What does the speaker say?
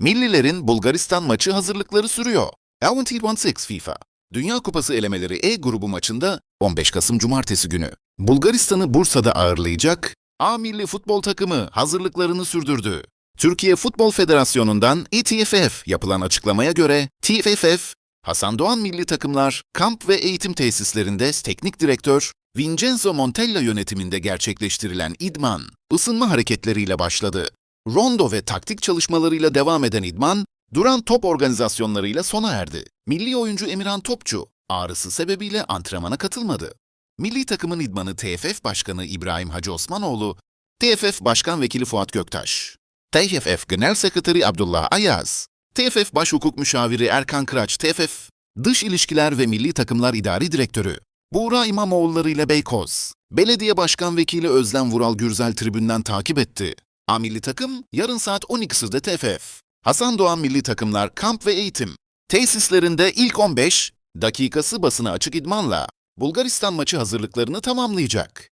Millilerin Bulgaristan maçı hazırlıkları sürüyor. L16 FIFA. Dünya Kupası elemeleri E grubu maçında 15 Kasım Cumartesi günü. Bulgaristan'ı Bursa'da ağırlayacak A milli futbol takımı hazırlıklarını sürdürdü. Türkiye Futbol Federasyonu'ndan ETFF yapılan açıklamaya göre TFF, Hasan Doğan milli takımlar kamp ve eğitim tesislerinde teknik direktör Vincenzo Montella yönetiminde gerçekleştirilen idman, ısınma hareketleriyle başladı. Rondo ve taktik çalışmalarıyla devam eden idman, duran top organizasyonlarıyla sona erdi. Milli oyuncu Emirhan Topçu, ağrısı sebebiyle antrenmana katılmadı. Milli takımın idmanı TFF Başkanı İbrahim Hacı Osmanoğlu, TFF Başkan Vekili Fuat Göktaş, TFF Genel Sekreteri Abdullah Ayaz, TFF Baş Hukuk Müşaviri Erkan Kıraç, TFF Dış İlişkiler ve Milli Takımlar İdari Direktörü, Buğra İmamoğulları ile Beykoz, Belediye Başkan Vekili Özlem Vural Gürzel tribünden takip etti. A milli takım yarın saat 12'sinde TFF. Hasan Doğan milli takımlar kamp ve eğitim. Tesislerinde ilk 15 dakikası basına açık idmanla Bulgaristan maçı hazırlıklarını tamamlayacak.